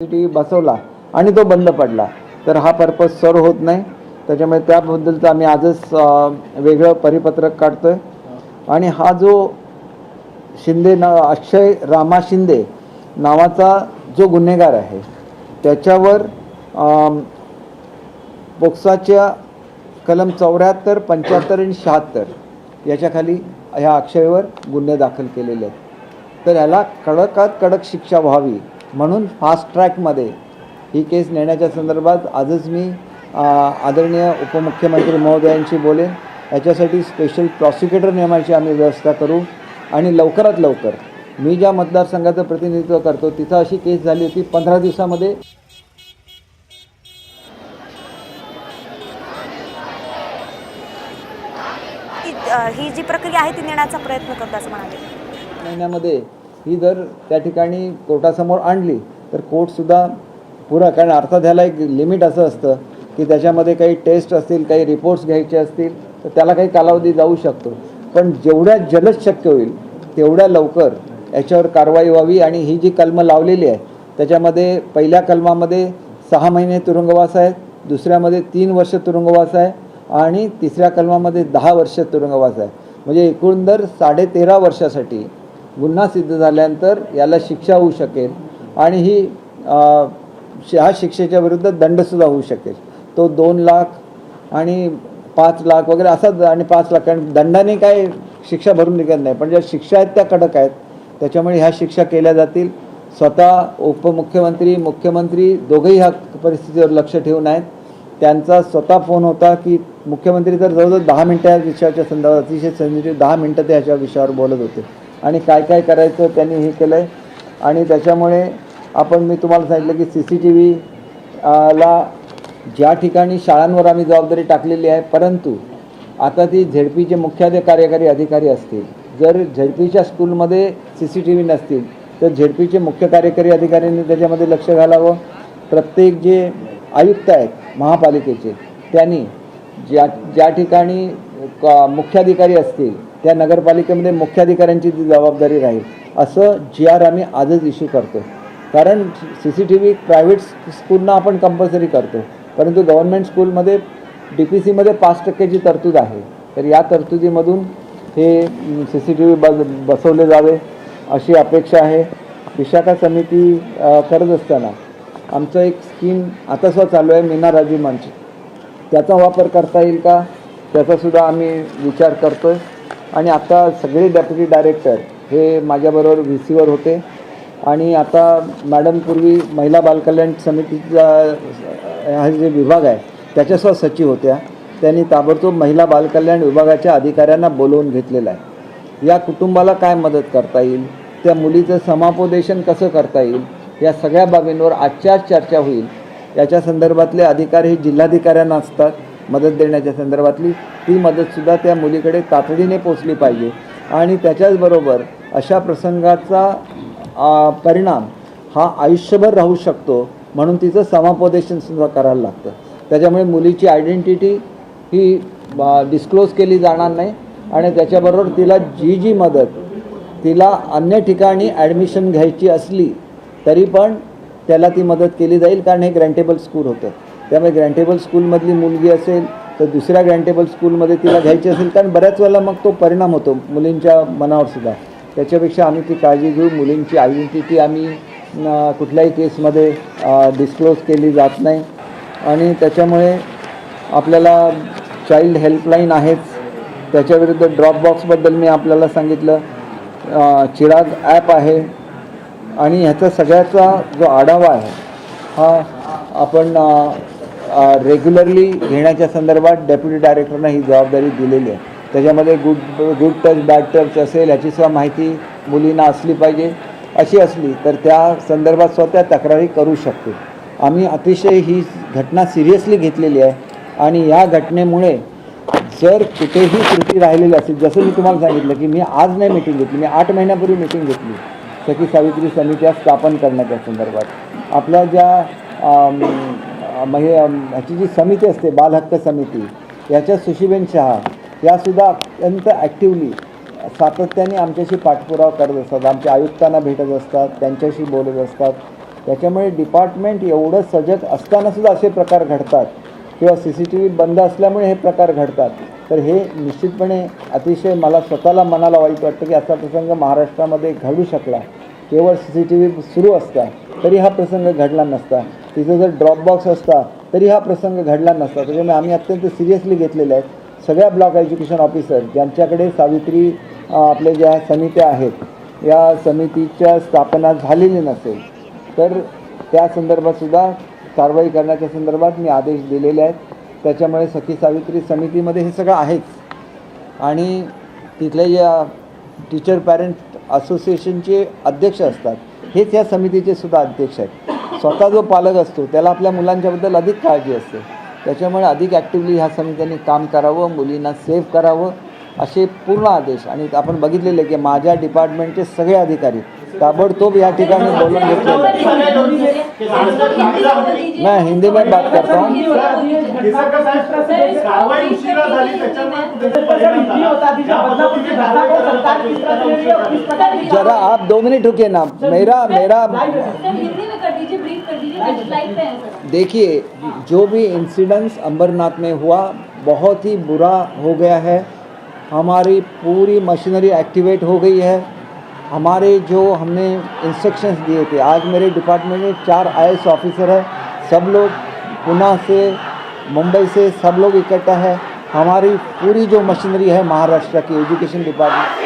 T बसवला आणि तो बंद पडला. तर हा पर्पज सर्व होत नाही. त्याच्यामुळे त्याबद्दलचं आम्ही आजच वेगळं परिपत्रक काढतोय. आणि हा जो शिंदे ना अक्षय रामा शिंदे नावाचा जो गुन्हेगार आहे त्याच्यावर पोक्साच्या कलम चौऱ्याहत्तर पंच्याहत्तर आणि शहात्तर याच्याखाली ह्या अक्षयवर गुन्हे दाखल केलेले आहेत. तर ह्याला कडकात कडक शिक्षा व्हावी म्हणून फास्ट ट्रॅकमध्ये ही केस नेण्याच्या संदर्भात आजच मी आदरणीय उपमुख्यमंत्री महोदयांशी बोलेन. याच्यासाठी स्पेशल प्रॉसिक्युटर नेमायची आम्ही व्यवस्था करू आणि लवकरात लवकर मी ज्या मतदारसंघाचं प्रतिनिधित्व करतो तिथं अशी केस झाली होती पंधरा दिवसामध्ये. ही जी प्रक्रिया आहे ती नेण्याचा प्रयत्न करतो असं म्हणाले. महिन्यामध्ये ही जर त्या ठिकाणी कोर्टासमोर आणली तर कोर्टसुद्धा पुरा कारण अर्थात ह्याला एक लिमिट असं असतं की त्याच्यामध्ये काही टेस्ट असतील काही रिपोर्ट्स घ्यायचे असतील तर त्याला काही कालावधी जाऊ शकतो. पण जेवढ्या जलद शक्य होईल तेवढ्या लवकर याच्यावर कारवाई व्हावी आणि ही जी कलमं लावलेली आहे त्याच्यामध्ये पहिल्या कलमामध्ये सहा महिने तुरुंगवास आहे दुसऱ्यामध्ये तीन वर्ष तुरुंगवास आहे आणि तिसऱ्या कलमामध्ये दहा वर्ष तुरुंगवास आहे. म्हणजे एकूण दर साडेतेरा वर्षासाठी गुन्हा सिद्ध झाल्यानंतर याला शिक्षा होऊ शकेल आणि ही श- ह्या शिक्षेच्या विरुद्ध दंडसुद्धा होऊ शकेल. तो दोन लाख आणि पाच लाख वगैरे असा आणि पाच लाख कारण दंडाने काय शिक्षा भरून निघत नाही. पण ज्या शिक्षा आहेत त्या कडक आहेत. त्याच्यामुळे ह्या शिक्षा केल्या जातील. स्वतः उपमुख्यमंत्री मुख्यमंत्री दोघंही ह्या परिस्थितीवर लक्ष ठेवून आहेत. त्यांचा स्वतः फोन होता की मुख्यमंत्री तर जवळजवळ दहा मिनटं या विषयाच्या संदर्भात अतिशय सेन्सिटिव्ह दहा मिनटं ते ह्याच्या विषयावर बोलत होते. आणि काय काय करायचं त्यांनी हे केलं आहे आणि त्याच्यामुळे आपण मी तुम्हाला सांगितलं की सी सी टी व्ही ला ज्या ठिकाणी शाळांवर आम्ही जबाबदारी टाकलेली आहे परंतु आता ती झेडपीचे मुख्याध्य कार्यकारी अधिकारी असतील. जर झेडपीच्या स्कूलमध्ये सी सी टी व्ही नसतील तर झेडपीचे मुख्य कार्यकारी अधिकाऱ्यांनी त्याच्यामध्ये लक्ष घालावं. प्रत्येक जे आयुक्त आहेत महापालिकेचे त्यांनी ज्या ज्या ठिकाणी मुख्याधिकारी असतील त्या नगरपालिकेमध्ये मुख्याधिकाऱ्यांची ती जबाबदारी राहील. असं जी आर आम्ही आजच इश्यू करतो कारण C C T V private स्कूलना आपण कंपल्सरी करतो परंतु गव्हर्नमेंट स्कूलमध्ये डी पी सीमध्ये पाच टक्क्याची तरतूद आहे. तर या तरतुदीमधून हे सी सी टी व्ही बस बसवले जावे अशी अपेक्षा आहे. विशाखा समिती करत असताना आमचं एक स्कीम आता सुद्धा चालू आहे मीना राजू मंच त्याचा वापर करता येईल का? त्याचासुद्धा आम्ही विचार करतो आहे आणि आता सगळे डेप्युटी डायरेक्टर हे माझ्याबरोबर व्ही सीवर होते. आणि आता मॅडम पूर्वी महिला बालकल्याण समितीचा हा जे विभाग आहे त्याच्यासुद्धा सचिव होत्या. त्यांनी ताबडतोब महिला बालकल्याण विभागाच्या अधिकाऱ्यांना बोलवून घेतलेलं आहे. या कुटुंबाला काय मदत करता येईल? त्या मुलीचं समापोदेशन कसं करता येईल? या सगळ्या बाबींवर आजच्या चर्चा होईल. याच्या संदर्भातले अधिकारी हे जिल्हाधिकाऱ्यांना असतात. मदत देण्याच्या संदर्भातली ती मदतसुद्धा त्या मुलीकडे तातडीने पोचली पाहिजे. आणि त्याच्याचबरोबर अशा प्रसंगाचा परिणाम हा आयुष्यभर राहू शकतो म्हणून तिचं समापदेशनसुद्धा करायला लागतं. त्याच्यामुळे मुलीची आयडेंटिटी ही डिस्क्लोज केली जाणार नाही आणि त्याच्याबरोबर तिला जी जी मदत तिला अन्य ठिकाणी ॲडमिशन घ्यायची असली तरी पण त्याला ती मदत केली जाईल कारण हे ग्रँटेबल स्कूल होतं. त्यामुळे ग्रँटेबल स्कूलमधली मुलगी असेल तर दुसऱ्या ग्रँटेबल स्कूलमध्ये तिला घ्यायची असेल कारण बऱ्याच वेळेला मग तो परिणाम होतो मुलींच्या मनावर सुद्धा. त्याच्यापेक्षा आम्ही ती काळजी घेऊ मुलींची आयडेंटिटी आम्ही कुठल्याही केसमध्ये डिस्क्लोज केली जात नाही. आणि त्याच्यामुळे आपल्याला चाइल्ड हेल्पलाईन आहेच त्याच्याविरुद्ध ड्रॉपबॉक्सबद्दल मी आपल्याला सांगितलं. चिराग ॲप आहे. आणि ह्याचा सगळ्याचा जो आढावा आहे हा आपण रेग्युलरली घेण्याच्या संदर्भात डेप्युटी डायरेक्टरना ही जबाबदारी दिलेली आहे. त्याच्यामध्ये good good touch bad touch असेल याची सुद्धा माहिती मुलींना असली पाहिजे. अशी असली तर त्या संदर्भात स्वतः तक्रारी करू शकते आम्ही अतिशय ही घटना सिरियसली घेतलेली आहे आणि या घटनेमुळे जर कुठेही त्रुटी राहिलेली असेल जसं मी तुम्हाला सांगितलं की मी आज नाही मिटिंग घेतली मी आठ महिन्यापूर्वी मिटिंग घेतली. सखी सावित्री समित्या स्थापन करण्याच्या संदर्भात. आपल्या ज्या महि ह्याची जी समिती असते बालहक्क समिती याच्या सुशीबेन शहा यासुद्धा अत्यंत ॲक्टिवली सातत्याने आमच्याशी पाठपुरावा करत असतात. आमच्या आयुक्तांना भेटत असतात त्यांच्याशी बोलत असतात. त्याच्यामुळे डिपार्टमेंट एवढं सजग असतानासुद्धा असे प्रकार घडतात. किंवा सी सी टी व्ही बंद असल्यामुळे हे प्रकार घडतात. तर हे निश्चितपणे अतिशय मला स्वतःला मनाला वाईट वाटतं की असा प्रसंग महाराष्ट्रामध्ये घडू शकला. केवळ सी सी टी व्ही सुरू असता तरी हा प्रसंग घडला नसता. तिथं जर ड्रॉप बॉक्स असता तरी हा प्रसंग घडला नसता. त्याच्यामुळे आम्ही अत्यंत सिरियसली घेतलेले आहेत. सगळ्या ब्लॉक एज्युकेशन ऑफिसर ज्यांच्याकडे सावित्री आपल्या आपले ज्या समित्या आहेत या समितीच्या स्थापना झालेली नसेल तर त्या संदर्भातसुद्धा कारवाई करण्याच्या संदर्भात मी आदेश दिलेले आहेत. त्याच्यामुळे सखी सावित्री समितीमध्ये हे सगळं आहेच. आणि तिथले ज्या टीचर पॅरेंट असोसिएशनचे अध्यक्ष असतात हेच या समितीचे सुद्धा अध्यक्ष आहेत. स्वतः जो पालक असतो त्याला आपल्या मुलांच्याबद्दल अधिक काळजी असते. त्याच्यामुळे अधिक ॲक्टिव्हली ह्या समित्यांनी काम करावं मुलींना सेव्ह करावं असे पूर्ण आदेश. आणि आपण बघितलेले की माझ्या डिपार्टमेंटचे सगळे अधिकारी ताबडतोब या ठिकाणी बोलून घेतले नाही हिंदीमध्ये हिंदी में बात करता. हूँ जरा आप दो मिनट रुके ना. मेरा मेरा देखिए जो भी इंसिडेंस अंबरनाथ में हुआ बहुत ही बुरा हो गया है। हमारी पूरी मशीनरी एक्टिवेट हो गई है। हमारे जो हमने इंस्ट्रक्शंस दिए थे आज मेरे डिपार्टमेंट में चार आई ऑफिसर है। सब लोग पुणे से मुंबई से सब लोग इकट्ठा है। हमारी पूरी जो मशीनरी है महाराष्ट्र की एजुकेशन डिपार्टमेंट